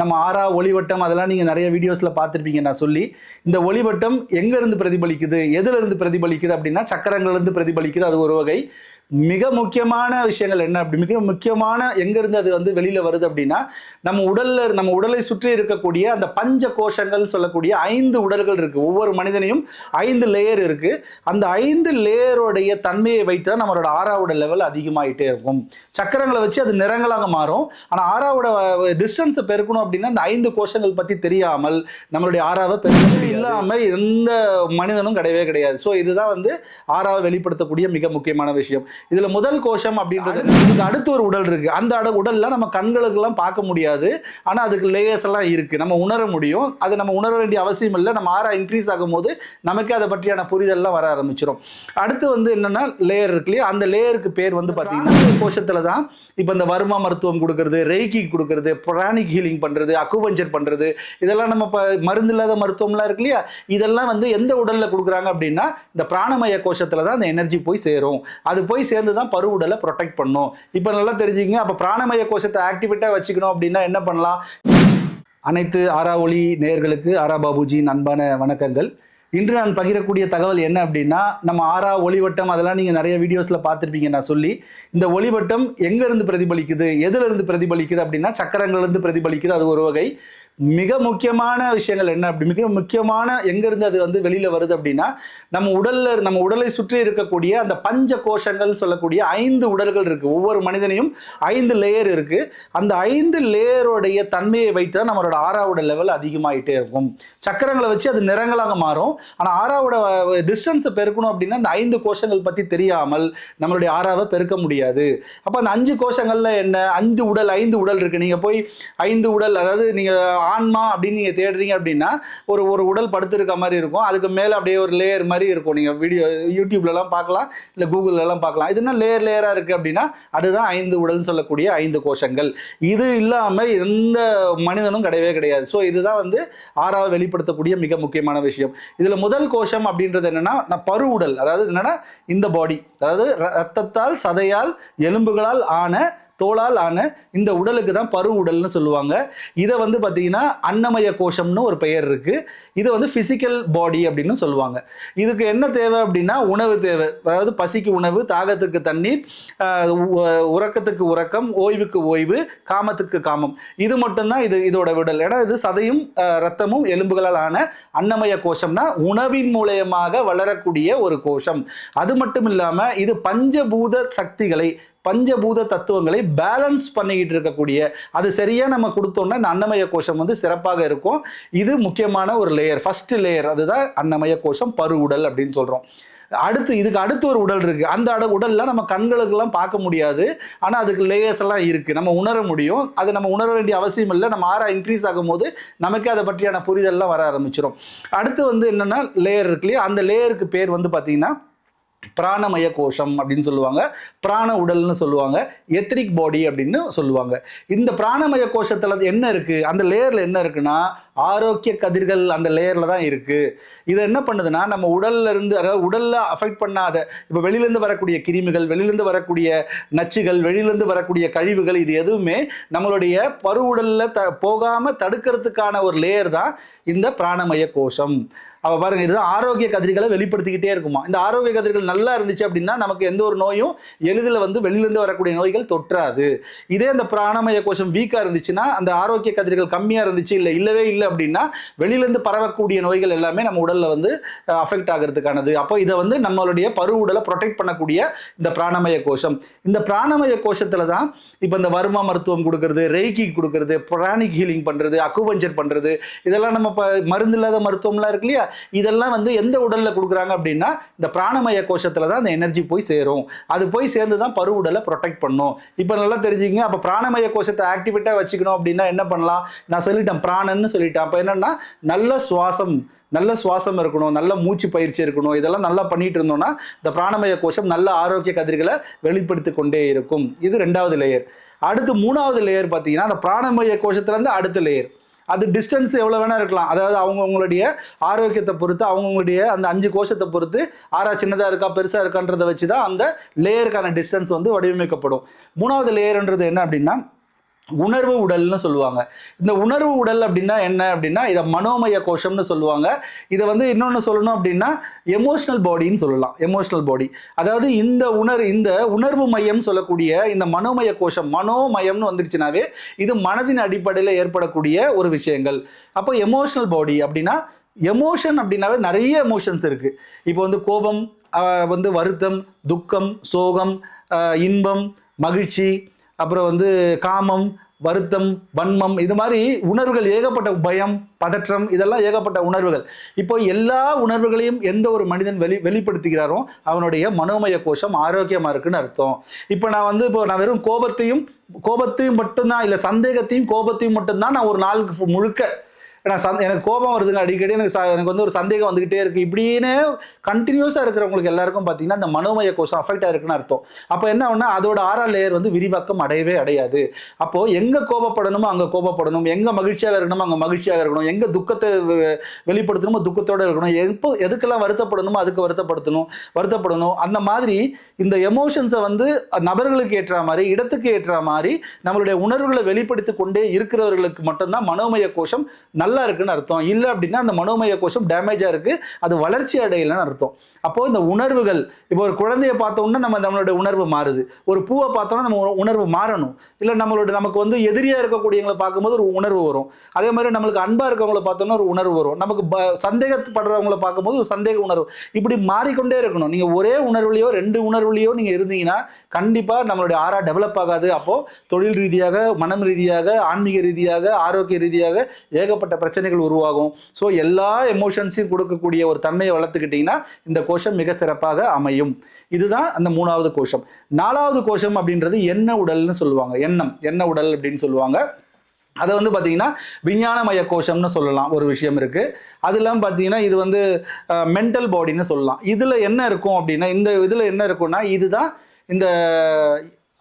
நம்ம ஆறா ஒளிவட்டம் அதெல்லாம் நீங்கள் நிறைய வீடியோஸில் பார்த்துருப்பீங்க நான் சொல்லி. இந்த ஒளிவட்டம் எங்கேருந்து பிரதிபலிக்குது எதுலேருந்து பிரதிபலிக்குது அப்படின்னா சக்கரங்கள்லேருந்து பிரதிபலிக்குது அது ஒரு வகை. மிக முக்கியமான விஷயங்கள் என்ன அப்படி? மிக முக்கியமான எங்கேருந்து அது வந்து வெளியில் வருது அப்படின்னா நம்ம உடலில் நம்ம உடலை சுற்றி இருக்கக்கூடிய அந்த பஞ்ச கோஷங்கள் சொல்லக்கூடிய ஐந்து உடல்கள் இருக்குது ஒவ்வொரு மனிதனையும் ஐந்து லேயர் இருக்குது அந்த ஐந்து லேயருடைய தன்மையை வைத்து தான் நம்மளோட ஆறாவோட லெவல் அதிகமாகிட்டே இருக்கும். சக்கரங்களை வச்சு அது நிறங்களாக மாறும். ஆனால் ஆறாவோட டிஸ்டன்ஸை பெருக்கணும் அப்படின்னா அந்த ஐந்து கோஷங்கள் பற்றி தெரியாமல் நம்மளுடைய ஆறாவை பெருக்க இல்லாமல் எந்த மனிதனும் கிடையவே கிடையாது. ஸோ இதுதான் வந்து ஆறாவை வெளிப்படுத்தக்கூடிய மிக முக்கியமான விஷயம். இதுல முதல் கோஷம் அப்படின்றது இதுக்கு அடுத்து ஒரு உடல் இருக்கு. அந்த அட உடல்ல நம்ம கண்களுக்கெல்லாம் பார்க்க முடியாது. ஆனா அதுக்கு லேயர்ஸ் எல்லாம் இருக்கு. நம்ம உணர முடியும். அது நம்ம உணர வேண்டிய அவசியம் இல்லை. நம்ம ஆறா இன்க்ரீஸ் ஆகும்போது நமக்கு அதை பற்றியான புரிதல்லாம் வர ஆரம்பிச்சிடும் அடுத்து வந்து என்னன்னா லேயர் இருக்கு இல்லையா? அந்த லேயருக்கு பேர் வந்து பார்த்தீங்கன்னா கோஷத்துல தான் இப்போ இந்த வர்மா மருத்துவம் கொடுக்கறது ரெய்கி கொடுக்கறது பிராணிக் ஹீலிங் பண்ணுறது அக்குபஞ்சர் பண்ணுறது இதெல்லாம் நம்ம இப்போ மருந்து இல்லாத மருத்துவம்லாம் இருக்கு இல்லையா? இதெல்லாம் வந்து எந்த உடலில் கொடுக்குறாங்க அப்படின்னா இந்த பிராணமய கோஷத்தில் தான் அந்த எனர்ஜி போய் சேரும். அது போய் சேர்ந்து தான் பருவுடலை ப்ரொடெக்ட் பண்ணும். இப்போ நல்லா தெரிஞ்சுக்கங்க அப்போ பிராணமய கோஷத்தை ஆக்டிவேட்டாக வச்சுக்கணும் அப்படின்னா என்ன பண்ணலாம்? அனைத்து ஆரா ஒளி நேர்களுக்கு ஆரா பாபுஜியின் அன்பான வணக்கங்கள். இன்று நான் பகிரக்கூடிய தகவல் என்ன அப்படின்னா நம்ம ஆறா ஒளிவட்டம் அதெல்லாம் நீங்கள் நிறைய வீடியோஸில் பார்த்துருப்பீங்க நான் சொல்லி இந்த ஒளிவட்டம் எங்கேருந்து பிரதிபலிக்குது எதுலேருந்து பிரதிபலிக்குது அப்படின்னா சக்கரங்கள்லேருந்து பிரதிபலிக்குது. அது ஒரு வகை. மிக முக்கியமான விஷயங்கள் என்ன அப்படி மிக முக்கியமான எங்கேருந்து அது வந்து வெளியில் வருது அப்படின்னா நம்ம உடலில் நம்ம உடலை சுற்றி இருக்கக்கூடிய அந்த பஞ்ச கோஷங்கள் சொல்லக்கூடிய ஐந்து உடல்கள் இருக்குது ஒவ்வொரு மனிதனையும் ஐந்து லேயர் இருக்குது அந்த ஐந்து லேயருடைய தன்மையை வைத்து தான் நம்மளோட ஆறாவோட லெவல் அதிகமாகிட்டே இருக்கும். சக்கரங்களை வச்சு அது நிறங்களாக மாறும். ஆனால் ஆறாவோட டிஸ்டன்ஸை பெருக்கணும் அப்படின்னா அந்த ஐந்து கோஷங்கள் பற்றி தெரியாமல் நம்மளுடைய ஆறாவை பெருக்க முடியாது. அப்போ அந்த அஞ்சு கோஷங்களில் என்ன? அஞ்சு உடல் ஐந்து உடல் இருக்குது நீங்கள் போய் ஐந்து உடல் அதாவது நீங்கள் ஆன்மா அப்படின்னு நீங்கள் தேடுறீங்க அப்படின்னா ஒரு ஒரு உடல் படுத்துருக்க மாதிரி இருக்கும். அதுக்கு மேலே அப்படியே ஒரு லேயர் மாதிரி இருக்கும். நீங்கள் வீடியோ யூடியூப்லலாம் பார்க்கலாம் இல்லை கூகுள்லலாம் பார்க்கலாம். இது என்ன லேயர் லேயராக இருக்குது அப்படின்னா அதுதான் ஐந்து உடல்னு சொல்லக்கூடிய ஐந்து கோஷங்கள். இது இல்லாமல் எந்த மனிதனும் கிடையவே கிடையாது. ஸோ இதுதான் வந்து ஆறாவை வெளிப்படுத்தக்கூடிய மிக முக்கியமான விஷயம். இது இதில் முதல் கோஷம் அப்படின்றது என்னன்னா நான் பரு உடல் அதாவது என்னன்னா இந்த பாடி அதாவது ரத்தத்தால் சதையால் எலும்புகளால் ஆன தோளால் ஆன இந்த உடலுக்கு தான் பரு உடல்னு சொல்லுவாங்க. இதை வந்து பார்த்தீங்கன்னா அன்னமய கோஷம்னு ஒரு பெயர் இருக்குது இது வந்து ஃபிசிக்கல் பாடி அப்படின்னு சொல்லுவாங்க. இதுக்கு என்ன தேவை அப்படின்னா உணவு தேவை. அதாவது பசிக்கு உணவு தாகத்துக்கு தண்ணீர் உறக்கத்துக்கு உறக்கம் ஓய்வுக்கு ஓய்வு காமத்துக்கு காமம். இது மட்டும்தான் இது இதோட விடல். ஏன்னா இது சதையும் ரத்தமும் எலும்புகளால் ஆன அன்னமய கோஷம்னா உணவின் மூலயமாக வளரக்கூடிய ஒரு கோஷம். அது மட்டும் இல்லாமல் இது பஞ்சபூத சக்திகளை பஞ்சபூத தத்துவங்களை பேலன்ஸ் பண்ணிக்கிட்டு இருக்கக்கூடிய அது சரியாக நம்ம கொடுத்தோம்னா இந்த அன்னமய கோஷம் வந்து சிறப்பாக இருக்கும். இது முக்கியமான ஒரு லேயர் ஃபர்ஸ்ட் லேயர் அதுதான் அன்னமய கோஷம் பரு உடல் அப்படின்னு சொல்கிறோம் அடுத்து இதுக்கு அடுத்து ஒரு உடல் இருக்குது அந்த அட உடலில் நம்ம கண்களுக்கெல்லாம் பார்க்க முடியாது. ஆனால் அதுக்கு லேயர்ஸ் எல்லாம் இருக்குது நம்ம உணர முடியும். அது நம்ம உணர வேண்டிய அவசியம் இல்லை. நம்ம ஆறா இன்க்ரீஸ் ஆகும்போது நமக்கே அதை பற்றியான புரிதல்லாம் வர ஆரம்பிச்சிடும் அடுத்து வந்து என்னன்னா லேயர் இருக்கு இல்லையா? அந்த லேயருக்கு பேர் வந்து பார்த்திங்கன்னா பிராணமய கோஷம் அப்படின்னு சொல்லுவாங்க. பிராண உடல்னு சொல்லுவாங்க. எத்ரிக் பாடி அப்படின்னு சொல்லுவாங்க. இந்த பிராணமய கோஷத்தில் என்ன இருக்குது அந்த லேயரில் என்ன இருக்குன்னா ஆரோக்கிய கதிர்கள் அந்த லேயரில் தான் இருக்குது இதை என்ன பண்ணுதுன்னா நம்ம உடல்ல இருந்து அதாவது உடலில் அஃபெக்ட் பண்ணாத இப்போ வெளியிலேருந்து வரக்கூடிய கிருமிகள் வெளியிலேருந்து வரக்கூடிய நச்சுகள் வெளியிலேருந்து வரக்கூடிய கழிவுகள் இது எதுவுமே நம்மளுடைய பருவுடலில் த போகாமல் தடுக்கிறதுக்கான ஒரு லேயர் தான் இந்த பிராணமய கோஷம் அவ பாருங்க இதுதான் ஆரோக்கிய கதிர்களை வெளிப்படுத்திக்கிட்டே இருக்குமா? இந்த ஆரோக்கிய கதிர்கள் நல்லா இருந்துச்சு அப்படின்னா நமக்கு எந்த ஒரு நோயும் எளிதில் வந்து வெளியிலேருந்து வரக்கூடிய நோய்கள் தொற்றாது. இதே அந்த பிராணமய கோஷம் வீக்காக இருந்துச்சுன்னா அந்த ஆரோக்கிய கதிர்கள் கம்மியாக இருந்துச்சு இல்லை இல்லவே இல்லை அப்படின்னா வெளியிலேருந்து பரவக்கூடிய நோய்கள் எல்லாமே நம்ம உடலில் வந்து அஃபெக்ட் ஆகிறதுக்கானது. அப்போ இதை வந்து நம்மளுடைய பரு உடலை ப்ரொடெக்ட் பண்ணக்கூடிய இந்த பிராணமய கோஷம். இந்த பிராணமய கோஷத்தில் தான் இப்போ இந்த வர்மா மருத்துவம் கொடுக்கறது ரெய்கி கொடுக்கறது பிராணிக் ஹீலிங் பண்ணுறது அக்குபஞ்சர் பண்ணுறது இதெல்லாம் நம்ம இப்போ மருந்து இல்லாத மருத்துவம்லாம் இருக்கு இல்லையா? இதெல்லாம் வந்து எந்த உடலில் கொடுக்குறாங்க அப்படின்னா இந்த பிராணமய கோஷத்தில் தான் அந்த எனர்ஜி போய் சேரும். அது போய் சேர்ந்து தான் பரு உடலை ப்ரொடெக்ட் பண்ணும். இப்போ நல்லா தெரிஞ்சுக்கங்க. அப்போ பிராணமய கோஷத்தை ஆக்டிவேட்டாக வச்சுக்கணும் அப்படின்னா என்ன பண்ணலாம்? நான் சொல்லிட்டேன் பிராணன்னு சொல்லிட்டேன். அப்போ என்னென்னா நல்ல சுவாசம் நல்ல சுவாசம் இருக்கணும் நல்ல மூச்சு பயிற்சி இருக்கணும். இதெல்லாம் நல்லா பண்ணிட்டு இருந்தோம்னா இந்த பிராணமய கோஷம் நல்ல ஆரோக்கிய கதிர்களை வெளிப்படுத்தி கொண்டே இருக்கும். இது ரெண்டாவது லேயர் அடுத்து மூணாவது லேயர் பார்த்தீங்கன்னா அந்த பிராணமய கோஷத்துலேருந்து அடுத்த லேயர் அது டிஸ்டன்ஸ் எவ்வளோ வேணால் இருக்கலாம். அதாவது அவங்கவுங்களுடைய ஆரோக்கியத்தை பொறுத்து அவங்கவுங்களுடைய அந்த அஞ்சு கோஷத்தை பொறுத்து ஆறா சின்னதாக இருக்கா பெருசாக இருக்கான்றதை வச்சு தான் அந்த லேயருக்கான டிஸ்டன்ஸ் வந்து வடிவமைக்கப்படும். மூணாவது லேயர்ன்றது என்ன அப்படின்னா உணர்வு உடல்னு சொல்லுவாங்க. இந்த உணர்வு உடல் அப்படின்னா என்ன அப்படின்னா இதை மனோமய கோஷம்னு சொல்லுவாங்க. இதை வந்து இன்னொன்று சொல்லணும் அப்படின்னா எமோஷ்னல் பாடின்னு சொல்லலாம். எமோஷ்னல் பாடி அதாவது இந்த உணர் இந்த உணர்வு மையம் சொல்லக்கூடிய இந்த மனோமய கோஷம் மனோமயம்னு வந்துருச்சுனாவே இது மனதின் அடிப்படையில் ஏற்படக்கூடிய ஒரு விஷயங்கள். அப்போ எமோஷ்னல் பாடி அப்படின்னா எமோஷன் அப்படின்னாவே நிறைய எமோஷன்ஸ் இருக்குது இப்போ வந்து கோபம் வந்து வருத்தம் துக்கம் சோகம் இன்பம் மகிழ்ச்சி அப்புறம் வந்து காமம் வருத்தம் வன்மம் இது மாதிரி உணர்வுகள் ஏகப்பட்ட பயம் பதற்றம் இதெல்லாம் ஏகப்பட்ட உணர்வுகள். இப்போ எல்லா உணர்வுகளையும் எந்த ஒரு மனிதன் வெளி வெளிப்படுத்துகிறாரோ அவனுடைய மனோமய கோஷம் ஆரோக்கியமாக இருக்குன்னு அர்த்தம். இப்போ நான் வந்து இப்போ நான் வெறும் கோபத்தையும் கோபத்தையும் மட்டும்தான் இல்லை சந்தேகத்தையும் கோபத்தையும் மட்டும்தான் நான் ஒரு நாளுக்கு முழுக்க நான் சந்த எனக்கு கோபம் வருதுங்க. அடிக்கடி எனக்கு ச- எனக்கு வந்து ஒரு சந்தேகம் வந்துகிட்டே இருக்கு. இப்படின்னு கண்டினியூஸாக இருக்கிறவங்களுக்கு எல்லாருக்கும் பார்த்தீங்கன்னா அந்த மனோமய கோஷம் அஃபெக்ட் ஆயிருக்குன்னு அர்த்தம். அப்போ என்ன ஆகும்னா அதோட ஆறாம் லேயர் வந்து விரிவாக்கம் அடையவே அடையாது. அப்போது எங்கே கோபப்படணுமோ அங்கே கோபப்படணும். எங்கே மகிழ்ச்சியாக இருக்கணுமோ அங்கே மகிழ்ச்சியாக இருக்கணும். எங்கே துக்கத்தை வெ- வெளிப்படுத்தணுமோ துக்கத்தோடு இருக்கணும். எப்போ எதுக்கெல்லாம் வருத்தப்படணுமோ அதுக்கு வருத்தப்படுத்தணும் வருத்தப்படணும். அந்த மாதிரி இந்த எமோஷன்ஸை வந்து நபர்களுக்கு ஏற்ற மாதிரி இடத்துக்கு ஏற்ற மாதிரி நம்மளுடைய உணர்வுகளை வெளிப்படுத்தி கொண்டே இருக்கிறவர்களுக்கு மட்டும்தான் மனோமய கோஷம் நல்ல இருக்குன்னு அர்த்தம். இல்லை அப்படின்னா அந்த மனோமய கோஷம் டேமேஜாக இருக்கு. அது வளர்ச்சி அடையலைன்னு அர்த்தம். அப்போ இந்த உணர்வுகள் இப்போ ஒரு குழந்தைய பார்த்தோம்னா நம்ம நம்மளுடைய உணர்வு மாறுது. ஒரு பூவை பார்த்தோம்னா நம்ம உணர்வு மாறணும். இல்லை நம்மளோட நமக்கு வந்து எதிரியா இருக்கக்கூடியவங்களை பார்க்கும்போது ஒரு உணர்வு வரும். அதே மாதிரி நம்மளுக்கு அன்பாக இருக்கவங்கள பார்த்தோம்னா ஒரு உணர்வு வரும். நமக்கு ப சந்தேகப்படுறவங்கள பார்க்கும்போது ஒரு சந்தேக உணர்வு. இப்படி மாறிக்கொண்டே இருக்கணும். நீங்க ஒரே உணர்வுலையோ ரெண்டு உணர்வுலையோ நீங்க இருந்தீங்கன்னா கண்டிப்பாக நம்மளுடைய ஆறா டெவலப் ஆகாது. அப்போ தொழில் ரீதியாக மனம் ரீதியாக ஆன்மீக ரீதியாக ஆரோக்கிய ரீதியாக ஏகப்பட்ட பிரச்சனைகள் உருவாகும். ஸோ எல்லா எமோஷன்ஸையும் கொடுக்கக்கூடிய ஒரு தன்மையை வளர்த்துக்கிட்டிங்கன்னா இந்த கோஷம் மிக சிறப்பாக அமையும். இதுதான் அந்த மூணாவது கோஷம். நாலாவது கோஷம் அப்படின்றது எண்ண உடல்னு சொல்லுவாங்க. எண்ணம். எண்ண உடல் அப்படின்னு சொல்லுவாங்க. அதை வந்து பார்த்தீங்கன்னா விஞ்ஞானமய கோஷம்னு சொல்லலாம். ஒரு விஷயம் இருக்குது அது இல்லாமல் பார்த்தீங்கன்னா இது வந்து மென்டல் பாடின்னு சொல்லலாம். இதில் என்ன இருக்கும் அப்படின்னா இந்த இதில் என்ன இருக்கும்னா இதுதான் இந்த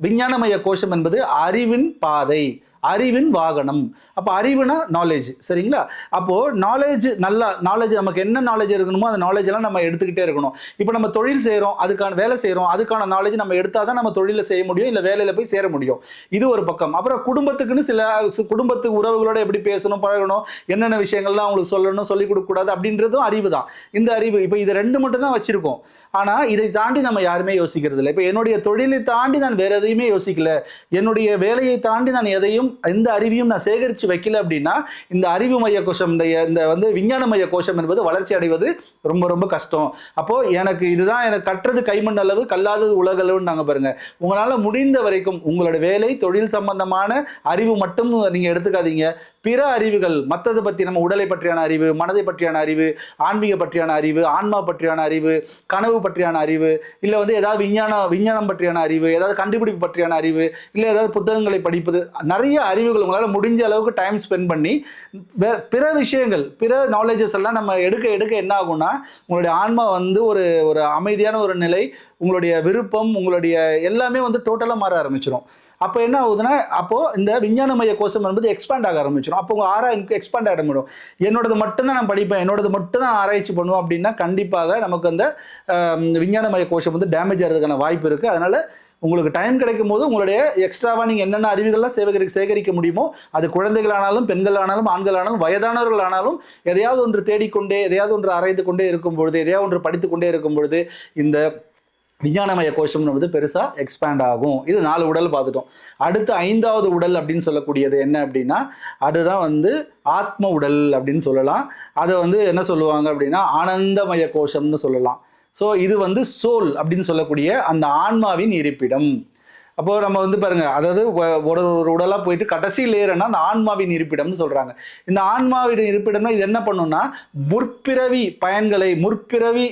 விஞ்ஞானமய கோஷம் என்பது அறிவின் பாதை. அறிவின் வாகனம். அப்போ அறிவுனா நாலேஜ் சரிங்களா? அப்போது நாலேஜ் நல்லா நாலேஜ் நமக்கு என்ன நாலேஜ் இருக்கணுமோ அந்த நாலேஜெல்லாம் எல்லாம் நம்ம எடுத்துக்கிட்டே இருக்கணும். இப்போ நம்ம தொழில் செய்கிறோம் அதுக்கான வேலை செய்கிறோம் அதுக்கான நாலேஜ் நம்ம எடுத்தால் தான் நம்ம தொழிலை செய்ய முடியும் இல்லை வேலையில் போய் சேர முடியும். இது ஒரு பக்கம். அப்புறம் குடும்பத்துக்குன்னு சில சு- குடும்பத்து உறவுகளோட எப்படி பேசணும் பழகணும் என்னென்ன விஷயங்கள்லாம் அவங்களுக்கு சொல்லணும் சொல்லிக் கொடுக்கக்கூடாது அப்படின்றதும் அறிவு தான். இந்த அறிவு இப்போ இது ரெண்டு மட்டும் தான் வச்சுருக்கோம். ஆனால் இதை தாண்டி நம்ம யாருமே யோசிக்கிறது இல்லை இப்போ என்னுடைய தொழிலை தாண்டி நான் வேறு எதையுமே யோசிக்கல. என்னுடைய வேலையை தாண்டி நான் எதையும் இந்த அறிவையும் நான் சேகரித்து வைக்கல அப்படின்னா இந்த அறிவு மைய கோஷம் இந்த இந்த வந்து விஞ்ஞான மைய கோஷம் என்பது வளர்ச்சி அடைவது ரொம்ப ரொம்ப கஷ்டம். அப்போது எனக்கு இதுதான் எனக்கு கற்றது கைமண் அளவு கல்லாதது உலகளவுன்னு நாங்கள் பாருங்கள் உங்களால் முடிந்த வரைக்கும் உங்களோட வேலை தொழில் சம்பந்தமான அறிவு மட்டும் நீங்கள் எடுத்துக்காதீங்க. பிற அறிவுகள் மற்றது பற்றி நம்ம உடலை பற்றியான அறிவு மனதை பற்றியான அறிவு ஆன்மீக பற்றியான அறிவு ஆன்மா பற்றியான அறிவு கனவு பற்றியான அறிவு இல்லை வந்து ஏதாவது விஞ்ஞான விஞ்ஞானம் பற்றியான அறிவு ஏதாவது கண்டுபிடிப்பு பற்றியான அறிவு இல்லை ஏதாவது புத்தகங்களை படிப்பது நிறைய அறிவுகள் உங்களால் முடிஞ்ச அளவுக்கு டைம் ஸ்பெண்ட் பண்ணி பிற விஷயங்கள் பிற நாலேஜஸ் எல்லாம் நம்ம எடுக்க எடுக்க என்ன ஆகும்னா உங்களுடைய ஆன்மா வந்து ஒரு ஒரு அமைதியான ஒரு நிலை உங்களுடைய விருப்பம் உங்களுடைய எல்லாமே வந்து டோட்டலாக மாற ஆரம்பிச்சிடும் அப்போ என்ன ஆகுதுன்னா அப்போது இந்த விஞ்ஞானமய கோஷம் என்பது எக்ஸ்பேண்ட் ஆக ஆரம்பிச்சிடும் அப்போ உங்கள் ஆரா எக்ஸ்பேண்ட் ஆகிட முடியும் என்னோடது மட்டும்தான் நான் படிப்பேன் என்னோடது மட்டும் தான் ஆராய்ச்சி பண்ணுவோம் அப்படின்னா கண்டிப்பாக நமக்கு அந்த விஞ்ஞான விஞ்ஞானமய கோஷம் வந்து டேமேஜ் ஆகிறதுக்கான வாய்ப்பு இருக்குது அதனால் உங்களுக்கு டைம் கிடைக்கும் போது உங்களுடைய எக்ஸ்ட்ராவாக நீங்கள் என்னென்ன அறிவுகள்லாம் சேகரி சேகரிக்க முடியுமோ அது குழந்தைகளானாலும் பெண்களானாலும் ஆண்களானாலும் வயதானவர்களானாலும் எதையாவது ஒன்று தேடிக்கொண்டே எதையாவது ஒன்று ஆராய்ந்து கொண்டே இருக்கும் பொழுது எதையாவது ஒன்று படித்து கொண்டே இருக்கும் பொழுது இந்த விஞ்ஞானமய கோஷம்னு வந்து பெருசாக எக்ஸ்பேண்ட் ஆகும். இது நாலு உடல் பார்த்துட்டோம். அடுத்து ஐந்தாவது உடல் அப்படின்னு சொல்லக்கூடியது என்ன அப்படின்னா அதுதான் வந்து ஆத்ம உடல் அப்படின்னு சொல்லலாம். அதை வந்து என்ன சொல்லுவாங்க அப்படின்னா ஆனந்தமய கோஷம்னு சொல்லலாம். ஸோ இது வந்து சோல் அப்படின்னு சொல்லக்கூடிய அந்த ஆன்மாவின் இருப்பிடம். அப்போ நம்ம வந்து பாருங்க அதாவது ஒரு ஒரு உடலாக போயிட்டு கடைசி லேயர்னா அந்த ஆன்மாவின் இருப்பிடம்னு சொல்றாங்க. இந்த ஆன்மாவின் இருப்பிடம்னா இது என்ன பண்ணும்னா முற்பிறவி பயன்களை முற்பிறவி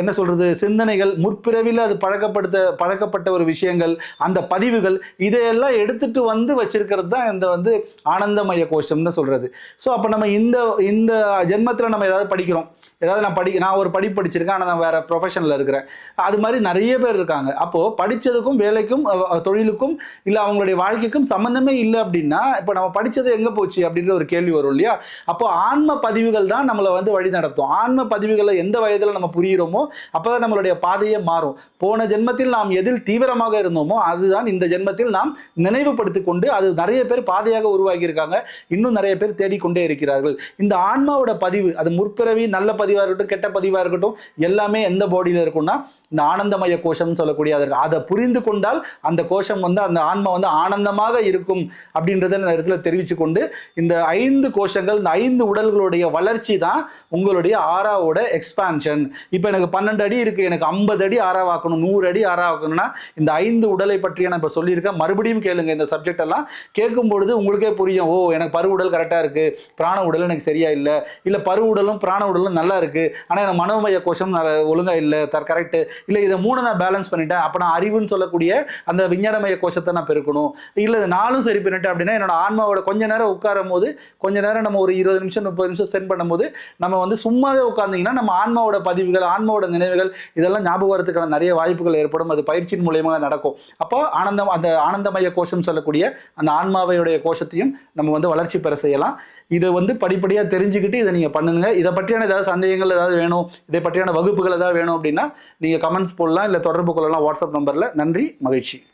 என்ன சொல்றது சிந்தனைகள் முற்பிறவியில் அது பழக்கப்படுத்த பழக்கப்பட்ட ஒரு விஷயங்கள் அந்த பதிவுகள் இதையெல்லாம் எடுத்துட்டு வந்து வச்சிருக்கிறது தான் இந்த வந்து ஆனந்தமய கோஷம்னு சொல்றது. ஸோ அப்போ நம்ம இந்த இந்த ஜென்மத்தில் நம்ம ஏதாவது படிக்கிறோம். ஏதாவது நான் படி நான் ஒரு படிப்பு படிச்சிருக்கேன் ஆனால் நான் வேற ப்ரொஃபஷனில் இருக்கிறேன். அது மாதிரி நிறைய பேர் இருக்காங்க. அப்போது படித்ததுக்கும் வேலை வேலைக்கும் தொழிலுக்கும் இல்லை அவங்களுடைய வாழ்க்கைக்கும் சம்மந்தமே இல்லை அப்படின்னா இப்போ நம்ம படிச்சது எங்கே போச்சு அப்படின்ற ஒரு கேள்வி வரும் இல்லையா? அப்போ ஆன்ம பதிவுகள் தான் நம்மளை வந்து வழி நடத்தும். ஆன்ம பதிவுகளை எந்த வயதில் நம்ம புரிகிறோமோ அப்பதான் நம்மளுடைய பாதையே மாறும். போன ஜென்மத்தில் நாம் எதில் தீவிரமாக இருந்தோமோ அதுதான் இந்த ஜென்மத்தில் நாம் நினைவுபடுத்தி கொண்டு அது நிறைய பேர் பாதையாக உருவாகி இருக்காங்க. இன்னும் நிறைய பேர் தேடிக்கொண்டே இருக்கிறார்கள். இந்த ஆன்மாவோட பதிவு அது முற்பிறவி நல்ல பதிவாக இருக்கட்டும் கெட்ட பதிவாக இருக்கட்டும் எல்லாமே எந்த பாடியில் இருக்கும்னா இந்த ஆனந்தமய கோஷம்னு சொல்லக்கூடிய அது அதை புரிந்து கொண்டால் அந்த கோஷம் வந்து அந்த ஆன்மா வந்து ஆனந்தமாக இருக்கும் அப்படின்றத இந்த இடத்துல தெரிவித்து கொண்டு இந்த ஐந்து கோஷங்கள் இந்த ஐந்து உடல்களுடைய வளர்ச்சி தான் உங்களுடைய ஆறாவோட எக்ஸ்பான்ஷன் இப்போ எனக்கு பன்னெண்டு அடி இருக்குது எனக்கு ஐம்பது அடி ஆறாவாக்கணும் நூறு அடி ஆறாவாக்கணும்னா இந்த ஐந்து உடலை பற்றி நான் இப்போ சொல்லியிருக்கேன். மறுபடியும் கேளுங்க இந்த சப்ஜெக்ட் எல்லாம். கேட்கும் பொழுது உங்களுக்கே புரியும் ஓ எனக்கு பரு உடல் கரெக்டாக இருக்குது பிராண உடல் எனக்கு சரியா இல்லை இல்லை பரு உடலும் பிராண உடலும் நல்லா இருக்குது ஆனால் எனக்கு மனோமய கோஷம் ஒழுங்காக இல்லை தர் கரெக்டு இல்லை இதை மூணு நான் பேலன்ஸ் பண்ணிட்டேன் அப்போ நான் அறிவுன்னு சொல்லக்கூடிய அந்த விஞ்ஞானமய கோஷத்தை நான் பெருக்கணும். இல்லை இது நாலும் சரி பண்ணிட்டேன் அப்படின்னா என்னோட ஆன்மாவோட கொஞ்ச நேரம் உட்காரும் போது கொஞ்ச நேரம் நம்ம ஒரு இருபது நிமிஷம் முப்பது நிமிஷம் ஸ்பெண்ட் பண்ணும்போது நம்ம வந்து சும்மாவே உட்காந்திங்கன்னா நம்ம ஆன்மாவோட பதிவுகள் ஆன்மாவோட நினைவுகள் இதெல்லாம் ஞாபகத்துக்கான நிறைய வாய்ப்புகள் ஏற்படும். அது பயிற்சியின் மூலியமாக நடக்கும். அப்போ ஆனந்தம் அந்த ஆனந்தமய கோஷம் சொல்லக்கூடிய அந்த ஆன்மாவையுடைய கோஷத்தையும் நம்ம வந்து வளர்ச்சி பெற செய்யலாம். இதை வந்து படிப்படியாக தெரிஞ்சுக்கிட்டு இதை நீங்கள் பண்ணுங்க. இதை பற்றியான ஏதாவது சந்தேகங்கள் ஏதாவது வேணும் இதை பற்றியான வகுப்புகள் ஏதாவது வேணும் அப்படின்னா நீங்கள் கமெண்ட்ஸ் போடலாம் இல்லை தொடர்பு கொள்ளலாம் வாட்ஸ்அப் நம்பரில் நன்றி மகிழ்ச்சி.